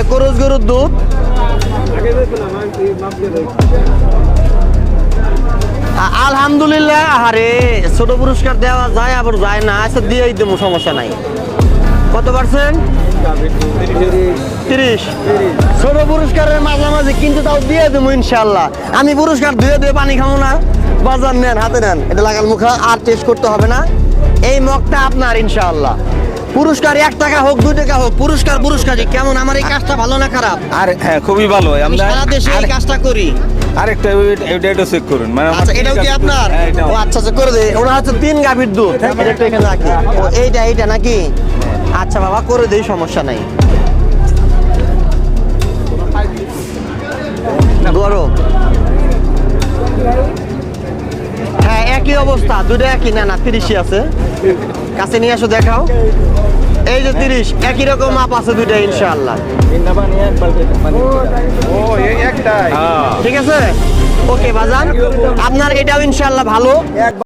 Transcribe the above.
এটা করজ গরুর দুধ। আলহামদুলিল্লাহ আরে ছোট পুরস্কার দেওয়া যায়, আবার যায় না আচ্ছা দিয়েই দেবো, সমস্যা নাই। কত পার্সেন্ট? তিরিশ। ছোট পুরস্কারের মাঝামাঝি, কিন্তু তাও দিয়ে দেবো ইনশাল্লাহ আমি পুরস্কার ধুয়ে দিয়ে পানি খাব না। বাজার নেন, হাতে নেন। এটা লাগাল মুখা, আর টেস্ট করতে হবে না। এই মগটা আপনার, ইনশাআল্লাহ। পুরস্কার এক টাকা হোক দুই টাকা হোক পুরস্কার পুরস্কারই কেমন আমার এই কাজটা ভালো না খারাপ? আর হ্যাঁ খুবই ভালো। আমরা সারা দেশে এই কাজটা করি। আরেকটা এটা এটা চেক করুন। মানে আচ্ছা এটাও কি আপনার? হ্যাঁ, ও আচ্ছা আচ্ছা করে দে। ওরা হচ্ছে তিন গাভীর দুধ। এটা একটু এখানে রাখি ও এইটা এইটা নাকি? আচ্ছা বাবা করে দেই সমস্যা নাই। ধরো হ্যাঁ একই অবস্থা দুটো একই না না তিরিশই আছে। কাছে নিয়ে আসো দেখাও। এই যে তিরিশ একই রকম মাপ আছে দুইটা ইনশাআল্লাহ। একটাই। ঠিক আছে? ওকে বাজান আপনার এটাও ইনশাল্লাহ ভালো।